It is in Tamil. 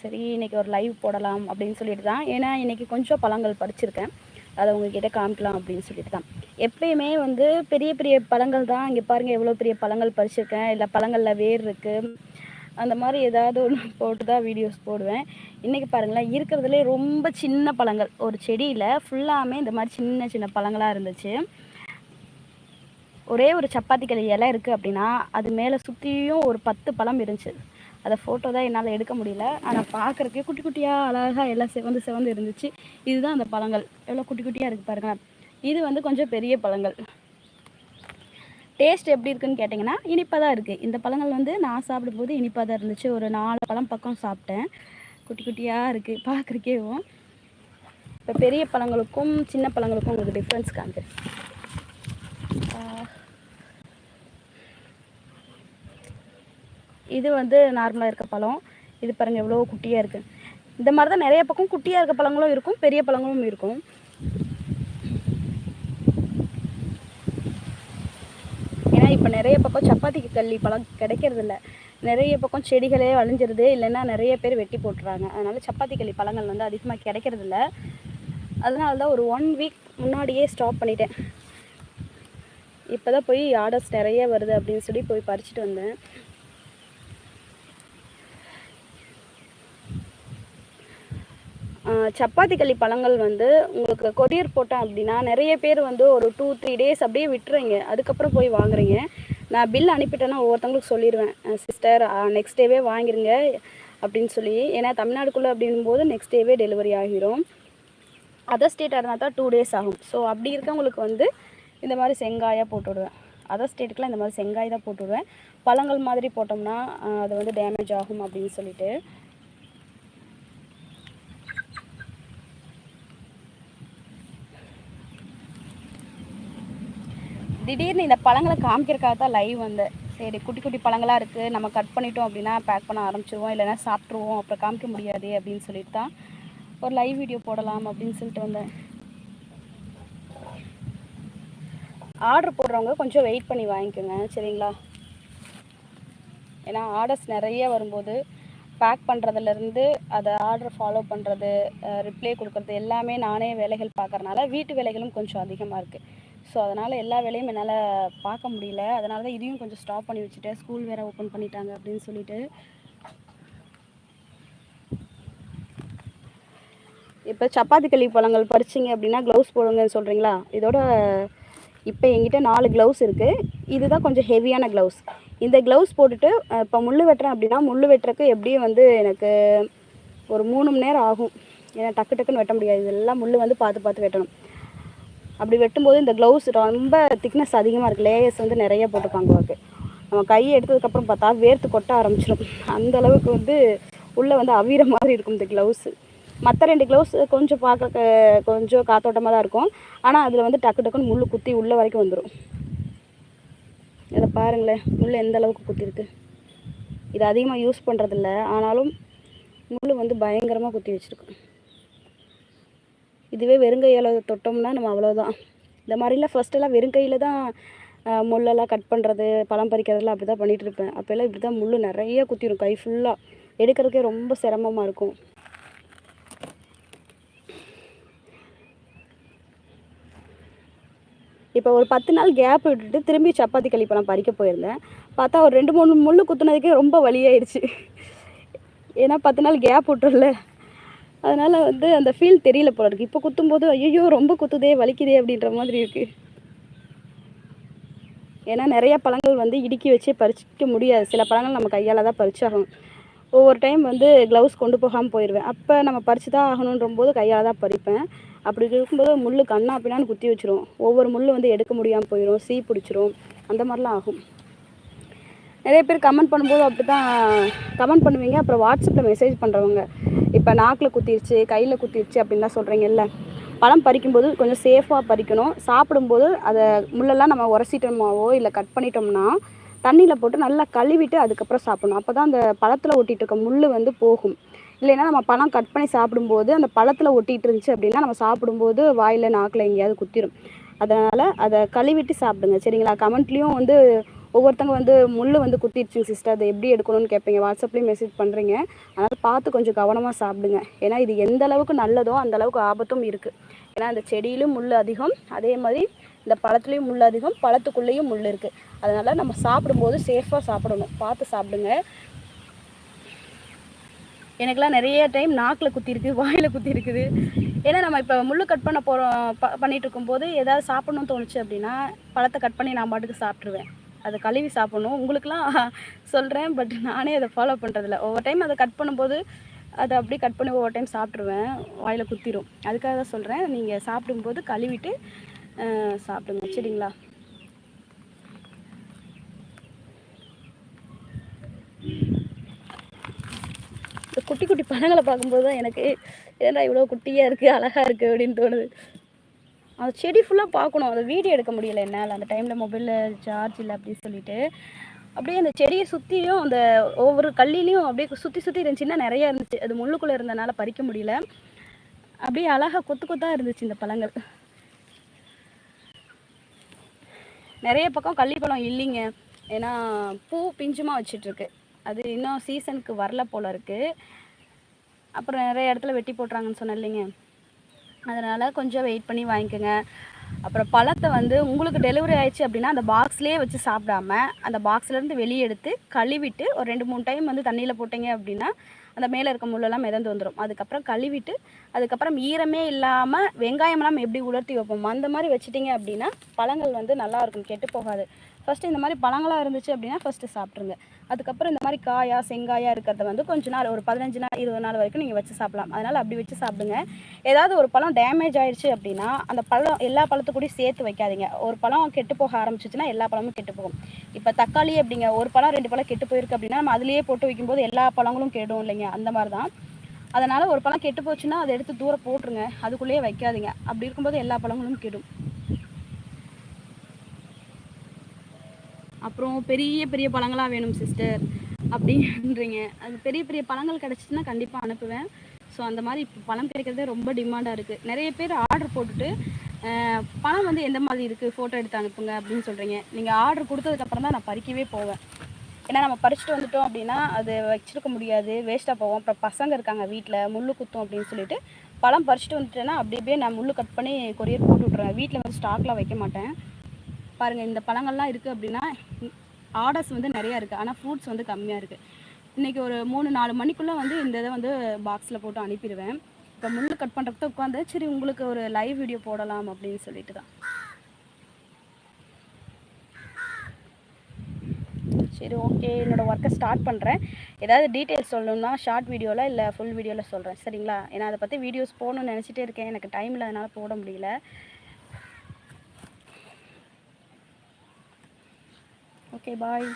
சரி இன்றைக்கி ஒரு லைவ் போடலாம் அப்படின்னு சொல்லிட்டு தான். ஏன்னா இன்றைக்கி கொஞ்சம் பழங்கள் படிச்சிருக்கேன். அதை உங்ககிட்ட காமிக்கலாம் அப்படின்னு சொல்லிட்டு தான். எப்பயுமே வந்து பெரிய பெரிய பழங்கள் தான். இங்கே பாருங்கள் எவ்வளோ பெரிய பழங்கள் பறிச்சிருக்கேன். இல்லை பழங்களில் வேர் இருக்குது அந்த மாதிரி ஏதாவது ஒன்று போட்டு தான் வீடியோஸ் போடுவேன். இன்றைக்கி பாருங்களேன் இருக்கிறதுலே ரொம்ப சின்ன பழங்கள். ஒரு செடியில் ஃபுல்லாமே இந்த மாதிரி சின்ன சின்ன பழங்களாக இருந்துச்சு. ஒரே ஒரு சப்பாத்தி களி இலை இருக்குது அப்படின்னா அது மேலே சுற்றியும் ஒரு பத்து பழம் இருந்துச்சு. அதை ஃபோட்டோ தான் என்னால் எடுக்க முடியல. ஆனால் பார்க்குறக்கே குட்டி குட்டியாக அழகாக எல்லாம் சிவந்து சிவந்து இருந்துச்சு. இதுதான் அந்த பழங்கள். எவ்வளோ குட்டி குட்டியாக இருக்குது பாருங்களேன். இது வந்து கொஞ்சம் பெரிய பழங்கள். டேஸ்ட் எப்படி இருக்குன்னு கேட்டிங்கன்னா இனிப்பாக தான் இருக்குது இந்த பழங்கள் வந்து நான் சாப்பிடும்போது இனிப்பாக தான் இருந்துச்சு. ஒரு நாலு பழம் பக்கம் சாப்பிட்டேன். குட்டி குட்டியாக இருக்குது பார்க்குறக்கேவும் இப்போ பெரிய பழங்களுக்கும் சின்ன பழங்களுக்கும் உங்களுக்கு டிஃப்ரென்ஸ் காமிக்கிறேன் இது வந்து நார்மலாக இருக்க பழம். இது பாருங்கள் எவ்வளோ குட்டியாக இருக்குது இந்த மாதிரி தான் நிறைய பக்கம் குட்டியாக இருக்க பழங்களும் இருக்கும் பெரிய பழங்களும் இருக்கும். ஏன்னா இப்போ நிறைய பக்கம் சப்பாத்திக்கு கள்ளி பழம் கிடைக்கிறதில்ல. நிறைய பக்கம் செடிகளே வளைஞ்சிருது இல்லைன்னா நிறைய பேர் வெட்டி போட்டுறாங்க. அதனால சப்பாத்தி கள்ளி பழங்கள் வந்து அதிகமாக கிடைக்கிறது இல்ல அதனால தான் ஒரு ஒன் வீக் முன்னாடியே ஸ்டாப் பண்ணிட்டேன். இப்போ தான் போய் ஆர்டர்ஸ் நிறைய வருது அப்படின்னு சொல்லி போய் பறிச்சுட்டு வந்தேன். சப்பாத்தி களி பழங்கள் வந்து உங்களுக்கு கொரியர் போட்டேன் அப்படின்னா நிறைய பேர் வந்து ஒரு டூ த்ரீ டேஸ் அப்படியே விட்டுறீங்க அதுக்கப்புறம் போய் வாங்குறீங்க. நான் பில் அனுப்பிட்டேன்னா ஒவ்வொருத்தவங்களுக்கு சொல்லிடுவேன் சிஸ்டர் நெக்ஸ்ட் டேவே வாங்கிருங்க அப்படின்னு சொல்லி. ஏன்னா தமிழ்நாடுக்குள்ளே அப்படிங்கும்போது நெக்ஸ்ட் டேவே டெலிவரி ஆகிரும். அதர் ஸ்டேட்டாக இருந்தால் தான் டூ டேஸ் ஆகும். ஸோ அப்படி இருக்கவங்களுக்கு வந்து இந்த மாதிரி செங்காயாக போட்டுவிடுவேன் அதர் ஸ்டேட்டுக்குலாம் இந்த மாதிரி செங்காய் தான் போட்டுவிடுவேன் பழங்கள் மாதிரி போட்டோம்னா அது வந்து டேமேஜ் ஆகும் அப்படின்னு சொல்லிட்டு. திடீர்னு இந்த பழங்களை காமிக்கிறக்காக தான் லைவ் வந்தேன். சரி குட்டி குட்டி பழங்களாக இருக்குது நம்ம கட் பண்ணிட்டோம் அப்படின்னா பேக் பண்ண ஆரம்பிச்சிருவோம். இல்லைன்னா சாப்பிட்ருவோம் அப்புறம் காமிக்க முடியாது அப்படின்னு சொல்லிட்டு தான் ஒரு லைவ் வீடியோ போடலாம் அப்படின்னு சொல்லிட்டு வந்தேன். ஆர்டர் போடுறவங்க கொஞ்சம் வெயிட் பண்ணி வாங்கிக்கோங்க சரிங்களா? ஏன்னா ஆர்டர்ஸ் நிறைய வரும்போது பேக் பண்ணுறதுலேருந்து அதை ஆர்டர் ஃபாலோ பண்ணுறது ரிப்ளை கொடுக்குறது எல்லாமே நானே வேலைகள் பார்க்கறனால வீட்டு வேலைகளும் கொஞ்சம் அதிகமாக இருக்குது ஸோ அதனால் எல்லா வேலையும் என்னால் பார்க்க முடியல. அதனால தான் இதையும் கொஞ்சம் ஸ்டாப் பண்ணி வச்சுட்டேன். ஸ்கூல் வேறு ஓப்பன் பண்ணிட்டாங்க அப்படின்னு சொல்லிட்டு. இப்போ சப்பாத்தி களி பழங்கள் பறிச்சிங்க அப்படின்னா க்ளவுஸ் போடுங்கன்னு சொல்கிறீங்களா இதோட இப்போ எங்கிட்ட நாலு க்ளவுஸ் இருக்குது இதுதான் கொஞ்சம் ஹெவியான க்ளவுஸ் இந்த க்ளவுஸ் போட்டுட்டு இப்போ முள் வெட்டுறேன் அப்படின்னா முள் வெட்டுறக்கு எப்படியும் வந்து எனக்கு ஒரு மூணு மணி நேரம் ஆகும். ஏன்னா டக்கு டக்குன்னு வெட்ட முடியாது. இதெல்லாம் முள் வந்து பார்த்து பார்த்து வெட்டணும். அப்படி வெட்டும்போது இந்த க்ளவுஸ் ரொம்ப திக்னஸ் அதிகமாக இருக்குது லேயர்ஸ் வந்து நிறைய போட்டிருப்பாங்க அவருக்கு நம்ம கையை எடுத்ததுக்கப்புறம் பார்த்தா வேர்த்து கொட்ட ஆரம்பிச்சிடும் அந்த அளவுக்கு வந்து உள்ளே வந்து அவிர மாதிரி இருக்கும் இந்த க்ளவுஸு மற்ற ரெண்டு க்ளவுஸ் கொஞ்சம் பார்க்க கொஞ்சம் காத்தோட்டமாக தான் இருக்கும். ஆனால் அதில் வந்து டக்கு டக்குன்னு முள் குத்தி உள்ளே வரைக்கும் வந்துடும் இதை பாருங்களேன். முள் எந்த அளவுக்கு குத்திருக்கு? இது அதிகமாக யூஸ் பண்ணுறதில்ல ஆனாலும் முள் வந்து பயங்கரமாக குத்தி வச்சுருக்கு. இதுவே வெறுங்கையால் தொட்டோம்னா நம்ம அவ்வளோதான் இந்த மாதிரிலாம் ஃபஸ்ட்டெல்லாம் வெறுங்கையில் தான் முள்ளெல்லாம் கட் பண்ணுறது பழம் பறிக்கிறதுலாம் அப்படி தான் பண்ணிகிட்டு இருப்பேன். அப்போல்லாம் இப்படி தான் முள் நிறைய குத்திடும் கை ஃபுல்லாக எடுக்கிறதுக்கே ரொம்ப சிரமமாக இருக்கும். இப்போ ஒரு பத்து நாள் கேப் விட்டுட்டு திரும்பி சப்பாத்தி கழிப்பெல்லாம் பறிக்க போயிருந்தேன். பார்த்தா ஒரு ரெண்டு மூணு முள் குத்துனதுக்கே ரொம்ப வழியாயிடுச்சு ஏன்னா பத்து நாள் கேப் விட்டுருல அதனால் வந்து அந்த ஃபீல் தெரியல போல இருக்குது இப்போ குத்தும்போது ஐயோ ரொம்ப குத்துதே வலிக்குதே அப்படின்ற மாதிரி இருக்குது ஏன்னா நிறைய பழங்கள் வந்து இடுக்கி வச்சே பறிச்சிக்க முடியாது. சில பழங்கள் நம்ம கையால் தான் பறிச்சாகணும். ஒவ்வொரு டைம் வந்து க்ளவுஸ் கொண்டு போகாமல் போயிடுவேன் அப்போ நம்ம பறித்து தான் ஆகணுன்ற போது கையால் தான் பறிப்பேன். அப்படி இருக்கும்போது முள் கண்ணா பின்னான்னு குத்தி வச்சிரும். ஒவ்வொரு முள் வந்து எடுக்க முடியாமல் போயிடும் சீ பிடிச்சிரும். அந்த மாதிரிலாம் ஆகும். நிறைய பேர் கமெண்ட் பண்ணும்போது அப்படி தான் கமெண்ட் பண்ணுவீங்க. அப்புறம் வாட்ஸ்அப்பில் மெசேஜ் பண்ணுறவங்க இப்போ நாக்கில் குத்திருச்சு கையில் குத்திருச்சு அப்படின்லாம் சொல்கிறீங்கல்ல பழம் பறிக்கும்போது கொஞ்சம் சேஃபாக பறிக்கணும். சாப்பிடும்போது அதை முள்ளெல்லாம் நம்ம உரசிட்டோமாவோ இல்லை கட் பண்ணிட்டோம்னா தண்ணியில் போட்டு நல்லா கழுவிட்டு அதுக்கப்புறம் சாப்பிடணும். அப்போ தான் அந்த பழத்தில் ஒட்டிகிட்டு இருக்க முள் வந்து போகும். இல்லைன்னா நம்ம பழம் கட் பண்ணி சாப்பிடும்போது அந்த பழத்தில் ஒட்டிகிட்டு இருந்துச்சு அப்படின்னா நம்ம சாப்பிடும்போது வாயில் நாக்கில் எங்கேயாவது குத்திரும். அதனால் அதை கழுவிட்டு சாப்பிடுங்க. சரிங்களா? கமெண்ட்லேயும் வந்து ஒவ்வொருத்தங்க வந்து முள் வந்து குத்திடுச்சுங்க சிஸ்டர் அதை எப்படி எடுக்கணும்னு கேட்பீங்க. வாட்ஸ்அப்லேயும் மெசேஜ் பண்ணுறீங்க அதனால் பார்த்து கொஞ்சம் கவனமாக சாப்பிடுங்க. ஏன்னா இது எந்த அளவுக்கு நல்லதோ அந்த அளவுக்கு ஆபத்தும் இருக்குது ஏன்னா அந்த செடியிலும் முள் அதிகம். அதே மாதிரி இந்த பழத்துலேயும் முள் அதிகம். பழத்துக்குள்ளேயும் முள் இருக்குது அதனால் நம்ம சாப்பிடும்போது சேஃபாக சாப்பிடணும். பார்த்து சாப்பிடுங்க. எனக்குலாம் நிறைய டைம் நாக்கில் குத்திருக்கு வாயில் குத்தி இருக்குது ஏன்னா நம்ம இப்போ முள் கட் பண்ண போகிறோம் ப பண்ணிகிட்டு இருக்கும்போது ஏதாவது சாப்பிட்ணுன்னு தோணுச்சு அப்படின்னா பழத்தை கட் பண்ணி நான் பாட்டுக்கு சாப்பிட்ருவேன் அதை கழுவி சாப்பிட்ணும். உங்களுக்குலாம் சொல்கிறேன் பட் நானே அதை ஃபாலோ பண்ணுறதில்ல ஒவ்வொரு டைம் அதை கட் பண்ணும்போது அதை அப்படியே கட் பண்ணி ஒவ்வொரு டைம் சாப்பிட்ருவேன் வாயில் குத்திரும். அதுக்காக தான் சொல்கிறேன் நீங்கள் சாப்பிடும்போது கழுவிட்டு சாப்பிடுங்க. சரிங்களா? இந்த குட்டி குட்டி பழங்களை பார்க்கும்போது தான் எனக்கு ஏன்டா இவ்வளோ குட்டியாக இருக்குது அழகாக இருக்குது அப்படின்னு தோணுது. அந்த செடி ஃபுல்லாக பார்க்கணும். அதை வீடியோ எடுக்க முடியல என்னால். அந்த டைமில் மொபைலில் சார்ஜ் இல்லை அப்படின்னு சொல்லிட்டு. அப்படியே அந்த செடியை சுற்றியும் அந்த ஒவ்வொரு கல்லிலையும் அப்படியே சுற்றி சுற்றி இருந்துச்சுன்னா நிறையா இருந்துச்சு. அது முள்ளுக்குள்ளே இருந்தனால பறிக்க முடியல. அப்படியே அழகாக கொத்து கொத்தாக இருந்துச்சு இந்த பழங்கள். நிறைய பக்கம் கள்ளிப்பழம் இல்லைங்க. ஏன்னா பூ பிஞ்சுமா வச்சிட்ருக்கு அது இன்னும் சீசனுக்கு வரல போல் இருக்குது அப்புறம் நிறைய இடத்துல வெட்டி போட்டுறாங்கன்னு சொன்னேன் இல்லைங்க. அதனால் கொஞ்சம் வெயிட் பண்ணி வாங்கிக்கோங்க. அப்புறம் பழத்தை வந்து உங்களுக்கு டெலிவரி ஆயிடுச்சு அப்படின்னா அந்த பாக்ஸ்லேயே வச்சு சாப்பிடாம அந்த பாக்ஸ்லேருந்து வெளியே எடுத்து கழுவிட்டு ஒரு ரெண்டு மூணு டைம் வந்து தண்ணியில் போட்டீங்க அப்படின்னா அந்த மேலே இருக்க முள்ளெல்லாம் மிதந்து வந்துடும் அதுக்கப்புறம் கழுவிட்டு அதுக்கப்புறம் ஈரமே இல்லாமல் வெங்காயமெல்லாம் எப்படி உலர்த்தி வைப்போம் அந்த மாதிரி வச்சுட்டிங்க அப்படின்னா பழங்கள் வந்து நல்லா இருக்கும் கெட்டு போகாது. ஃபஸ்ட்டு இந்த மாதிரி பழங்களாக இருந்துச்சு அப்படின்னா ஃபஸ்ட்டு சாப்பிட்ருங்க அதுக்கப்புறம் இந்த மாதிரி காயா செங்காயா இருக்கிறத வந்து கொஞ்ச நாள் ஒரு பதினஞ்சு நாள் இருபது நாள் வரைக்கும் நீங்கள் வச்சு சாப்பிடலாம். அதனால் அப்படி வச்சு சாப்பிடுங்க. ஏதாவது ஒரு பழம் டேமேஜ் ஆயிடுச்சு அப்படின்னா அந்த பழம் எல்லா பழத்துக்கூடயும் சேர்த்து வைக்காதீங்க. ஒரு பழம் கெட்டு போக ஆரம்பிச்சிச்சுன்னா எல்லா பழமும் கெட்டு போகும். இப்போ தக்காளி அப்படிங்க ஒரு பழம் ரெண்டு பழம் கெட்டு போயிருக்கு அப்படின்னா நம்ம அதுலேயே போட்டு வைக்கும்போது எல்லா பழங்களும் கெடும் இல்லைங்க. அந்த மாதிரி தான் அதனால் ஒரு பழம் கெட்டு போச்சுன்னா அதை எடுத்து தூரம் போட்டுருங்க. அதுக்குள்ளேயே வைக்காதீங்க. அப்படி இருக்கும்போது எல்லா பழங்களும் கெடும். அப்புறம் பெரிய பெரிய பழங்களாக வேணும் சிஸ்டர் அப்படின்றீங்க. அது பெரிய பெரிய பழங்கள் கிடச்சிச்சின்னா கண்டிப்பாக அனுப்புவேன். ஸோ அந்த மாதிரி இப்போ பழம் கிடைக்கிறதே ரொம்ப டிமாண்டாக இருக்குது நிறைய பேர் ஆர்டர் போட்டுட்டு பழம் வந்து எந்த மாதிரி இருக்குது ஃபோட்டோ எடுத்து அனுப்புங்க அப்படின்னு சொல்கிறீங்க நீங்கள் ஆர்டர் கொடுத்ததுக்கப்புறம் தான் நான் பறிக்கவே போவேன். ஏன்னா நம்ம பறிச்சுட்டு வந்துட்டோம் அப்படின்னா அது வச்சிருக்க முடியாது. வேஸ்ட்டாக போவோம் அப்புறம் பசங்க இருக்காங்க வீட்டில் முள்ளு குத்தும் அப்படின்னு சொல்லிட்டு பழம் பறிச்சுட்டு வந்துட்டேன்னா அப்படியே நான் முள் கட் பண்ணி கொரியர் போட்டு விட்ருவேன் வீட்டில் வந்து ஸ்டாக்லாம் வைக்க மாட்டேன். பாருங்கள் இந்த பழங்கள்லாம் இருக்குது அப்படின்னா ஆர்டர்ஸ் வந்து நிறையா இருக்குது ஆனால் ஃப்ரூட்ஸ் வந்து கம்மியாக இருக்குது இன்றைக்கி ஒரு மூணு நாலு மணிக்குள்ளே வந்து இந்த இதை வந்து பாக்ஸில் போட்டு அனுப்பிடுவேன். இப்போ முள்ளு கட் பண்ணுறதுக்கு உட்காந்து சரி உங்களுக்கு ஒரு லைவ் வீடியோ போடலாம் அப்படின்னு சொல்லிட்டு தான். சரி ஓகே என்னோடய ஒர்க்கை ஸ்டார்ட் பண்ணுறேன் ஏதாவது டீட்டெயில்ஸ் சொல்லணும்னா ஷார்ட் வீடியோவில் இல்லை ஃபுல் வீடியோவில் சொல்கிறேன் சரிங்களா? ஏன்னா அதை பற்றி வீடியோஸ் போகணும்னு நினச்சிட்டே இருக்கேன். எனக்கு டைம் இல்லாதனால போட முடியல. Okay bye